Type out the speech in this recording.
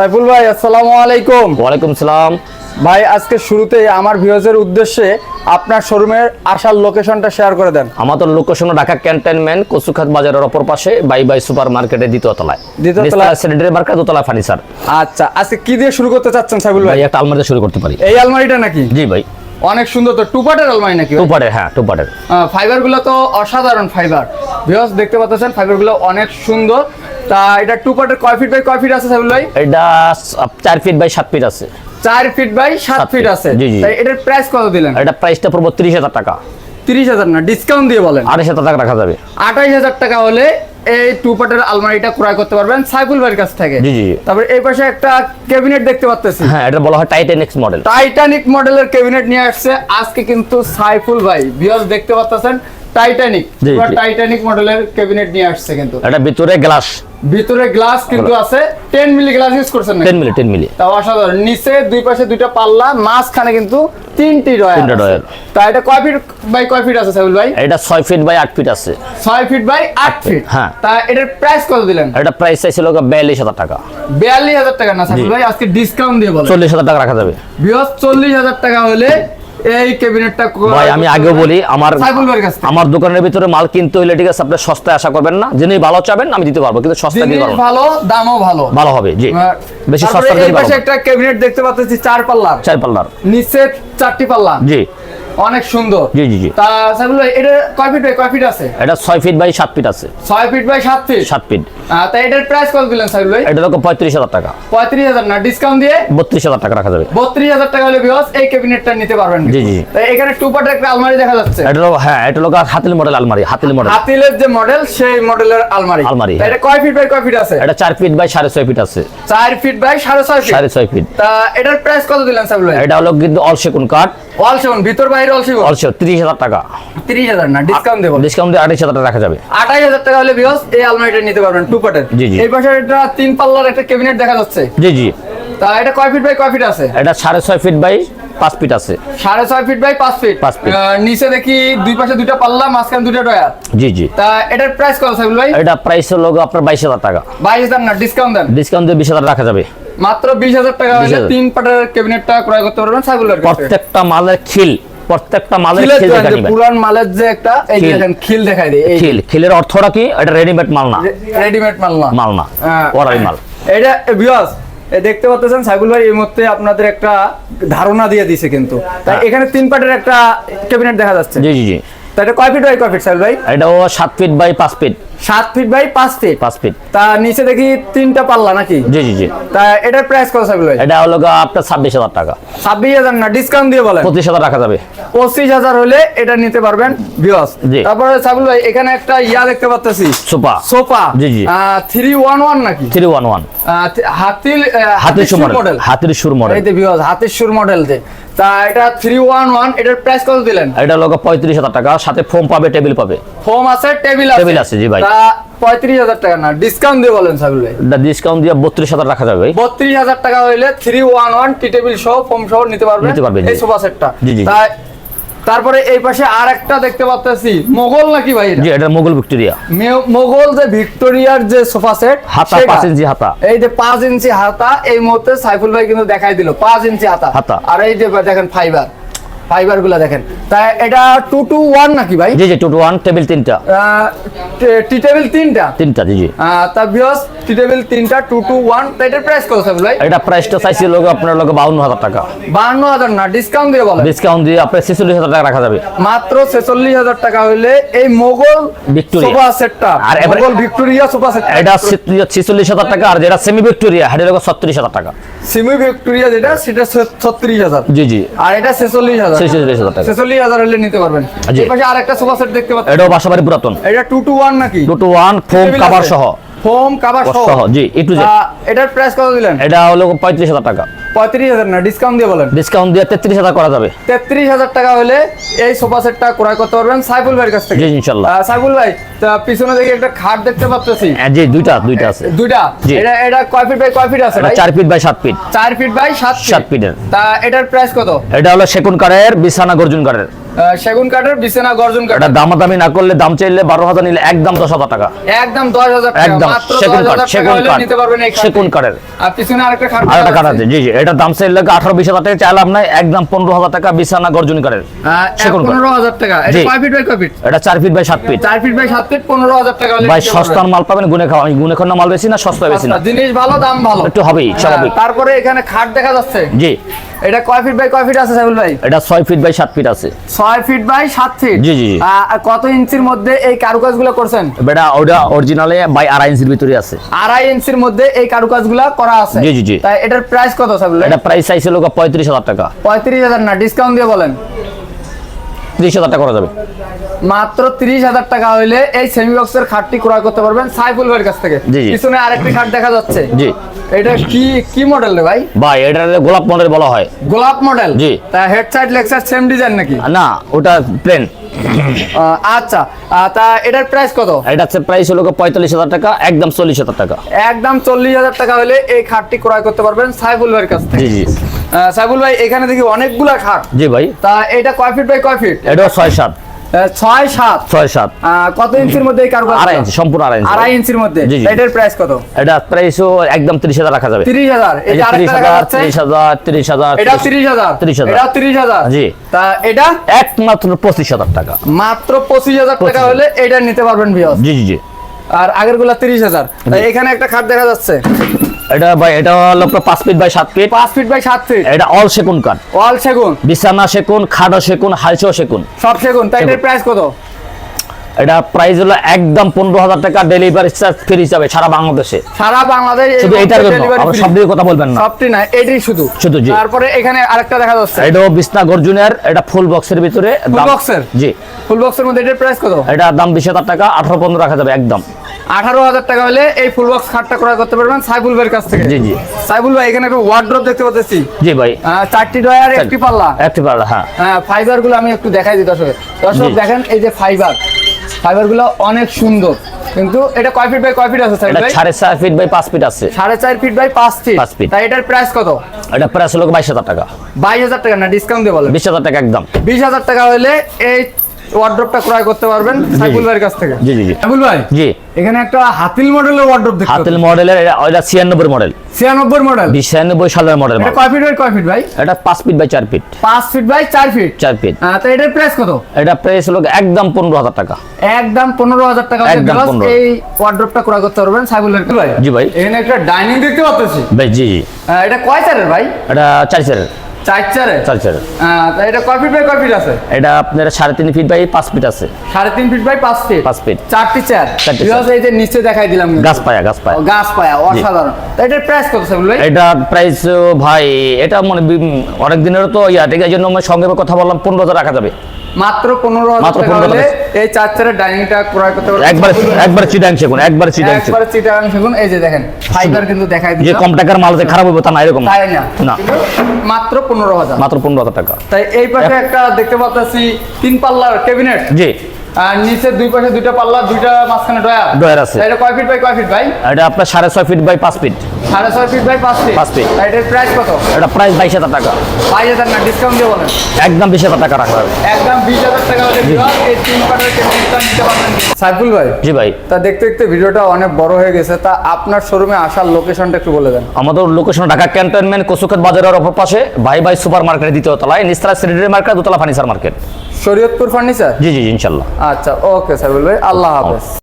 সাইফুল ভাই আসসালামু আলাইকুম। ওয়ালাইকুম সালাম। ভাই আজকে শুরুতে আমার ভিউয়ার্সের উদ্দেশ্যে আপনার শোরুমের আসার লোকেশনটা শেয়ার করে দেন। আমাদের লোকেশন ঢাকা ক্যান্টনমেন্ট কচুখাত বাজারের অপর পাশে বাই বাই সুপার মার্কেটের দ্বিতীয় তলায়। দ্বিতীয় তলায়? স্যানিটারি মার্কেট দোতলা ফার্নিচার আচ্ছা আজকে কি দিয়ে শুরু করতে চাচ্ছেন সাইফুল ভাই? একটা আলমারি শুরু করতে পারি। এই আলমারিটা নাকি? জি ভাই। অনেক সুন্দর তো টু পার্টের আলমারি নাকি ভাই? টুপারের হ্যাঁ টুপারের ফাইবারগুলো তো অসাধারণ ফাইবার ভিউয়ার্স দেখতে পাচ্ছেন ফাইবারগুলো অনেক সুন্দর। তা এটা টু পার্টের কয় ফিট বাই কয় ফিট আছে ভাই? এটা ফিট বাই ফিট আছে। ফিট বাই ফিট আছে। তাই এটার প্রাইস কত দিলেন? এটা প্রাইসটা পড়ব তিরিশ হাজার টাকা। তিরিশ হাজার না ডিসকাউন্ট দিয়ে বলেন। আড়াইশ হাজার টাকা রাখা যাবে। আঠাইশ হাজার টাকা হলে এই টু পার্টের আলমারিটা ক্রয় করতে পারবেন সাইফুল ভাইয়ের কাছ থেকে। জি, জি। তারপর এই পাশে একটা ক্যাবিনেট দেখতে পাচ্তেছি। হ্যাঁ এটা বলা হয় টাইটেনিক্স মডেল টাইটানিক মডেলের ক্যাবিনেট নিয়ে আসছে। আজকে কিন্তু সাইফুল ভাই বিয়স দেখতে পাচ্ছেন টাইটানিক। টাইটানিক মডেলের ক্যাবিনেট নিয়ে আসছে কিন্তু। এটা ভিতরে গ্লাস ভিতরে গ্লাস কিন্তু আছে। 10 মিলি গ্লাস ইউজ করছেন না টেন মিলি টেন মিলি তাও অসাধারণ। নিচে দুই পাশে দুইটা পাল্লা মাঝখানে কিন্তু তিনটি ডয়ার। তা এটা কয় ফিট বাই কয় ফিট আছে সাইফুল ভাই? এটা ছয় ফিট বাই আট ফিট আছে। ছয় ফিট বাই আট ফিট। হ্যাঁ। তা এটার প্রাইস কত দিলেন? এটা প্রাইস চাইছিল বিয়াল্লিশ হাজার টাকা। বিয়াল্লিশ হাজার টাকা না সাইফুল জি। ভাই আজকে ডিসকাউন্ট দিয়ে বলেন। চল্লিশ হাজার টাকা রাখা যাবে। বিয়স চল্লিশ হাজার টাকা হলে এই ক্যাবিনেটটা ভাই আমি আগে বলি আমার আমার দোকানের ভিতরে মাল কিনতে হইলে ঠিক আছে আপনি সস্তায় আশা করবেন না। যিনি ভালো চাবেন আমি দিতে পারব কিন্তু সস্তা দিতে পারব ভালো দামও ভালো। ভালো হবে জি। বেশি সস্তা দিতে পারব একটা ক্যাবিনেট দেখতে পাচ্ছি চার পাল্লার। চার পাল্লার। নিচে চারটি পাল্লা। জি। অনেক সুন্দর। জি, জি। তা সাইফুল এটা কয় ফিট বাই কয় ফিট আছে? এটা ছয় ফিট বাই সাত ফিট আছে। ছয় ফিট বাই সাত ফিট সাত ফিট তা এটার প্রাইস কত দিলেন সাইফুল ভাই এটা পঁয়ত্রিশ হাজার টাকা। পঁয়ত্রিশ হাজার না ডিসকাউন্ট দিয়ে? বত্রিশ হাজার টাকা রাখা যাবে। বত্রিশ হাজার টাকা হলে বিহস এই ক্যাবিনেটটা নিতে পারবেন। জি, জি। তা এখানে টু পার্টের একটা আলমারি দেখা যাচ্ছে। এটা হ্যাঁ এটা লোক হাতিল মডেল আলমারি হাতিল মডেল হাতিলের যে মডেল সেই মডেলের আলমারি। আলমারি, এটা কয় ফিট বাই কয় ফিট আছে? এটা চার ফিট বাই সাড়ে ছয় ফিট আছে। চার ফিট বাই সাড়ে ছয় ফিট সাড়ে ছয় ফিট তা এটার প্রাইস কত দিলেন সাইফুল ভাই এটা হলো কিন্তু অল সেকুন কাঠ অল ভিতর বাইরে টাকা। না ডিসকাউন্ট দেবো। ডিসকাউন্ট দিয়ে টাকা রাখা যাবে। টাকা হলে এই আলমারিটা নিতে পারবেন টু পার্টের জি, জি। এই পাশে একটা তিন পাল্লার একটা ক্যাবিনেট দেখা যাচ্ছে। জি জি। তা এটা কয় ফিট বাই কয় ফিট আছে? এটা ফিট বাই ফিট আছে। সাড়ে ছয় ফিট বাই ফিট। আহ, নিচে দেখি দুই পাশে দুইটা পাল্লা মাঝখানে ডয়ার জি জি। তা এটার প্রাইস কত সাইবুল ভাই? এটা প্রাইস হলো আপনার বাইশ হাজার টাকা। বাইশ হাজার না ডিসকাউন্ট দেন। ডিসকাউন্ট দিয়ে রাখা যাবে। মাত্র বিশ হাজার টাকা হলে তিন পাটের ক্যাবিনেটটা ক্রয় করতে পারবেন সাইবুলের প্রত্যেকটা মালের খিল প্রত্যেকটা মালের খিল দেখা নিবেন। পুরান মালের যে একটা এই দেখেন খিল দেখাই দেয় এই খিল খিলের অর্থটা কি? এটা রেডিমেড মাল না। রেডিমেড মাল না। মাল না। হ্যাঁ। মাল। এটা দেখতে পাচ্ছেন সাইবুল ভাই এই মুহূর্তে আপনাদের একটা ধারণা দিয়ে দিছে কিন্তু। তাই হ্যাঁ। এখানে তিন পাটের একটা ক্যাবিনেট দেখা যাচ্ছে। জি জি জি। এটা কয় ফিট বাই কয় ফিট সাইবুল ভাই? এটাও সাত ফিট বাই পাঁচ ফিট সাত ফিট বাই পাঁচ ফিট পাঁচ ফিট তা নিচে দেখি তিনটা পাল্লা নাকি? জি জি জি। তা এটার প্রাইস কত সাইবুল এটা হলো আপনার ছাব্বিশ হাজার টাকা। ছাব্বিশ হাজার না ডিসকাউন্ট দিয়ে বলেন। পঁচিশ হাজার রাখা যাবে। পঁচিশ হাজার হলে এটা নিতে পারবেন বিয়স জি। তারপরে সাইবুল ভাই এখানে একটা ইয়া দেখতে পাচ্ছি সুপা সোফা। জি, জি। থ্রি ওয়ান ওয়ান নাকি? থ্রি ওয়ান ওয়ান আহ, হাতির সুর মডেল হাতির সুর মডেল এই যে বিয়স হাতির সুর মডেল যে। তা এটা থ্রি ওয়ান ওয়ান এটার প্রাইস কত দিলেন? এটা লোক পঁয়ত্রিশ হাজার টাকা সাথে ফোম পাবে টেবিল পাবে। ফোম আছে টেবিল আছে। টেবিল আছে, জি ভাই। তা পঁয়ত্রিশ হাজার টাকা না ডিসকাউন্ট দিয়ে বলেন সাইবুল ভাই ডিসকাউন্ট দিয়ে বত্রিশ হাজার রাখা যাবে বত্রিশ হাজার টাকা হইলে three one one T table সহ ফোম সহ নিতে পারবেন নিতে পারবেন, এই সোফা সেটটা জি, জি। তাই তারপরে এই পাশে আর একটা দেখতে পাচ্ছি মোগল নাকি ভাই এটা? জি এটা মোগল ভিক্টোরিয়া মোগল যে ভিক্টোরিয়ার যে সোফা সেট হাতা সেটা। পাঁচ ইঞ্চি হাতা এই যে পাঁচ ইঞ্চি হাতা এই মুহূর্তে সাইফুল ভাই কিন্তু দেখাই দিল পাঁচ ইঞ্চি হাতা হাতা। আর এই যে দেখেন ফাইবার ফাইবারগুলা দেখেন। তাই এটা টু টু ওয়ান নাকি ভাই? জি জি টু টু ওয়ান টেবিল তিনটা। টি টেবিল তিনটা? তিনটা জি জি। তা বিয়স টি টেবিল তিনটা টু টু ওয়ান তা এটার প্রাইস কত সাইফুল ভাই? এটা প্রাইসটা চাইছি লোক আপনার লোক বাউন্ন হাজার টাকা। বান্ন হাজার না ডিসকাউন্ট দিয়ে বলেন ডিসকাউন্ট দিয়ে আপনার ছেচল্লিশ হাজার টাকা রাখা যাবে। মাত্র ছেচল্লিশ হাজার টাকা হইলে এই মোগল ভিক্টোরিয়া। সোফা সেটটা আর মোগল ভিক্টোরিয়া সোফা সেট এটা ছেচল্লিশ হাজার টাকা আর যেটা সেমি ভিক্টোরিয়া হাজার টাকা। সিমি ভিক্টোরিয়া যেটা সেটা ছত্রিশ হাজার। জি জি। আর এটা ছেচল্লিশ হাজার। ছেচল্লিশ হাজার টাকা। ছেচল্লিশ হাজার হলে নিতে পারবেন। জি। পাশে আরেকটা সোফা সেট দেখতে পাচ্ছেন। এটাও বাসাবাড়ি পুরাতন। এটা টু টু ওয়ান নাকি? Two two one foam cover সহ। ফোম কাভার সহ। জি এ টু জেড আহ, এটার প্রাইস কত দিলেন? এটা হলো পঁয়ত্রিশ হাজার টাকা। পঁয়ত্রিশ হাজার না ডিসকাউন্ট দিয়ে বলেন। ডিসকাউন্ট দিয়ে তেত্রিশ হাজার করা যাবে। তেত্রিশ হাজার টাকা হলে এই সোফা সেটটা ক্রয় করতে পারবেন সাইফুল ভাইয়ের কাছ থেকে। জি, ইনশাল্লাহ। সাইফুল ভাই তা পিছনে দেখি একটা খাট দেখতে পাচ্ছি জি দুইটা দুইটা আছে। দুইটা। এটা এটা কয় ফিট বাই কয় ফিট আছে ভাই? Feet by feet. Feet by সাত সাত ফিটের। তা এটার প্রাইস কত? এটা হলো সেকুন কারের বিছানা গর্জুন কারের। সেগুন কাঠের বিছানা গর্জন কাঠ এটা দামাদামি না করলে দাম চাইলে বারো হাজার নিলে একদম দশ হাজার টাকা। একদম দশ হাজার একদম সেগুন কাঠ সেগুন কাঠ নিতে পারবেন সেগুন কাঠের। আর পিছনে আরেকটা খাট আর একটা দেখা কাঠ আছে জি জি এটা দাম চাইলে আঠারো বিশ হাজার টাকা চাইলাম না একদম পনেরো হাজার টাকা বিছানা গর্জনী কাঠের সেগুন পনেরো হাজার টাকা এটা কয় ফিট বাই কয় ফিট এটা চার ফিট বাই সাত ফিট চার ফিট বাই সাত ফিট পনেরো হাজার টাকা ভাই সস্তার মাল পাবেন গুনে খাওয়া আমি গুনে খাওয়া মাল বেশি না সস্তা বেশি না। আচ্ছা, জিনিস ভালো দাম ভালো। একটু হবেই স্বাভাবিক হ্যাঁ, তারপরে এখানে খাট দেখা যাচ্ছে। জি। এটা কয় ফিট বাই কয় ফিট আছে সাইবুল ভাই? এটা ছয় ফিট বাই সাত ফিট আছে। ছয় ফিট বাই সাত ফিট জি, জি, কত ইঞ্চির মধ্যে এই কারুকাজগুলো করছেন? বেটা ওটা অরিজিনালে বাই আড়াই ইঞ্চির ভিতরে আছে। আড়াই ইঞ্চির মধ্যে এই কারুকাজগুলো করা আছে? জি, জি, জি। তাই এটার প্রাইস কত স্যার এটা প্রাইস চাইছিল পঁয়ত্রিশ হাজার টাকা। পঁয়ত্রিশ হাজার না ডিসকাউন্ট দিয়ে বলেন। ত্রিশ হাজার টাকা করা যাবে। মাত্র তিরিশ হাজার টাকা হইলে এই সেমি বক্সের খাটটি ক্রয় করতে পারবেন সাইফুল ভাইয়ের কাছ থেকে। পিছনে আরেকটি খাট দেখা যাচ্ছে। জি। এটা কি কি মডেল রে ভাই? ভাই এটা গোলাপ মডেল বলা হয়। গোলাপ মডেল জি। তা head side side same design নাকি? না ওটা প্লেন আচ্ছা। তা এটার প্রাইস কত? এটা প্রাইস হলো পঁয়তাল্লিশ হাজার টাকা একদম চল্লিশ হাজার টাকা। একদম চল্লিশ হাজার টাকা হলে এই খাটটি ক্রয় করতে পারবেন সাইফুল ভাইয়ের কাছ থেকে। জি জি। আহ, সাইফুল ভাই এখানে দেখি অনেকগুলা খাট। জি ভাই। তা এটা কয় ফিট বাই কয় ফিট এটাও ছয় সাত। ছয় সাত? ছয় সাত। কত ইঞ্চির মধ্যে এই কারুকাজ আড়াই ইঞ্চি সম্পূর্ণ আড়াই ইঞ্চি। আড়াই ইঞ্চির মধ্যে। এটার প্রাইস কত? এটা প্রাইসও একদম তিরিশ হাজার রাখা যাবে। তিরিশ হাজার। এটা তিরিশ হাজার তিরিশ হাজার তিরিশ হাজার তিরিশ হাজার। 30,000 তিরিশ হাজার। জি। তা এটা? একমাত্র পঁচিশ হাজার টাকা। মাত্র পঁচিশ হাজার টাকা হলে এটা নিতে পারবেন বিয়স জি জি জি। আর আগেরগুলা তিরিশ হাজার। এখানে একটা খাট দেখা যাচ্ছে। এটা ভাই এটা হলো আপনার feet by feet feet by feet এটা অল কাঠ। সেগুন। বিছানা খাটো সব সেগুন। তাই প্রাইস কত? এটা প্রাইস হলো একদম পনেরো হাজার টাকা ডেলিভারি চার্জ ফ্রি হিসাবে সারা বাংলাদেশে। সারা বাংলাদেশ শুধু এটার জন্য আবার সব দিকে কথা বলবেন না। সবটি না এটাই শুধু। শুধু, জি। তারপরে এখানে আরেকটা দেখা যাচ্ছে। এটাও বিছনা গর্জুনের এটা ফুল বক্সের ভিতরে। Box এর? জি। ফুল বক্সের মধ্যে এটার প্রাইস কত? এটা দাম বিশ হাজার টাকা আঠারো পনেরো রাখা যাবে একদম। আঠারো হাজার টাকা হলে এই ফুল বক্স খাটটা ক্রয় করতে পারবেন সাইফুল ভাইয়ের কাছ থেকে। জি, জি। সাইফুল ভাই এখানে একটা ওয়ার্ড্রপ দেখতে পাচ্ছি। জি ভাই। চারটি ডয়ার একটি পাল্লা। একটি পাল্লা হ্যাঁ। হ্যাঁ ফাইবারগুলো আমি একটু দেখাই দিই দর্শক। দর্শক দেখেন এই যে ফাইবার ফাইবারগুলো অনেক সুন্দর। কিন্তু এটা কয় ফিট বাই কয় ফিট আছে সাইফুল এটা ভাই? সাড়ে চার ফিট বাই পাঁচ ফিট আছে। সাড়ে চার ফিট বাই পাঁচ ফিট পাঁচ ফিট তাই এটার প্রাইস কত? এটা প্রাইস হলো বাইশ হাজার টাকা। বাইশ হাজার টাকা না ডিসকাউন্ট দিয়ে বলেন। বিশ হাজার টাকা একদম। বিশ হাজার টাকা হলে এই ওয়ার্ড্রপটা ক্রয় করতে পারবেন সাইফুল ভাইয়ের কাছ থেকে। জি জি জি। সাইফুল ভাই জি। এখানে একটা হাতিল মডেলের ওয়ার্ড্রপ দেখতে হাতেল মডেলের এটা ওইটা ছিয়ানব্বই মডেল ছিয়ানব্বই মডেল বিশ ছিয়ানব্বই সালের মডেল এটা কয় ফিট বাই কয় ফিট ভাই? এটা পাঁচ ফিট বাই চার ফিট পাঁচ ফিট বাই চার ফিট চার ফিট আহ, তো এটার প্রাইস কত? এটা প্রাইস হলো একদম পনেরো হাজার টাকা। একদম পনেরো হাজার টাকা হলে একদম 15,000 এই ওয়ার্ড্রপটা ক্রয় করতে পারবেন সাইবুল ভাই। জি ভাই। এখানে একটা ডাইনিং দেখতে পাচ্ছি। ভাই জি জি। এটা কয় চারের ভাই? এটা চার চারের। চার চারে? চার চারের এটা কয় ফিট বাই কয় ফিট আছে? এটা আপনার সাড়ে তিন ফিট বাই পাঁচ ফিট আছে। সাড়ে তিন ফিট বাই পাঁচ ফিট? পাঁচ ফিট। চারটি চার চারটি এই যে নিচে দেখাই দিলাম গাছ পায়া গাছ পায়া। গাছ পায়া অসাধারণ। তা এটার প্রাইস কত সাইবুল ভাই? এটা প্রাইস ভাই এটা মানে অনেক দিনেরও তো ইয়া ঠিক এই জন্য সঙ্গে কথা বললাম পনেরো হাজার রাখা যাবে। মাত্র পনেরো হাজার মাত্র টাকা 15,000 হলে এই চার চেয়ারের ডাইনিংটা ক্রয় করতে পারবেন। একবার একবার চিটাং শেখুন একবার চিটাং সেগুন একবারে চিটাগাং সেগুন। এই যে দেখেন ফাইবার কিন্তু দেখাই যে কম টাকার মাল যে খারাপ হবে তা না এরকম। তাই না? না। মাত্র পনেরো হাজার। মাত্র পনেরো হাজার টাকা। তাই এই পাশে একটা দেখতে পাচ্ছি তিন পাল্লার ক্যাবিনেট জি। আর নিচে দুই পাশে দুইটা পাল্লা দুইটা মাঝখানে ডয়ার। ডয়ার আছে। এটা কয় ফিট বাই কয় ফিট ভাই? এটা আপনার সাড়ে ছয় ফিট বাই পাঁচ ফিট। সাড়ে ছয় ফিট বাই পাঁচ ফিট। পাঁচ। তা এটার প্রাইস কত? এটা প্রাইস বাইশ হাজার টাকা। বাইশ হাজার না ডিসকাউন্ট দিয়ে বলেন। একদম বিশ হাজার টাকা রাখা যাবে একদম বিশ হাজার টাকা হলে এই তিন পাটের ক্যাবিনেটটা নিতে পারবেন। সাইফুল ভাই জি ভাই। তা দেখতে দেখতে ভিডিওটা অনেক বড় হয়ে গেছে তা আপনার শোরুমে আসার লোকেশনটা একটু বলে দেন। আমাদের লোকেশন ঢাকা ক্যান্টনমেন্ট কচুখাত বাজারের অপর পাশে ভাই ভাই সুপার মার্কেটের দ্বিতীয় তলায় নিস্তারা সিলিটারি মার্কেট দোতলা ফার্নিচার মার্কেট শরীয়তপুর ফার্নিচার জি জি ইনশাল্লাহ আচ্ছা ওকে স্যার ভাই আল্লাহ হাফেজ।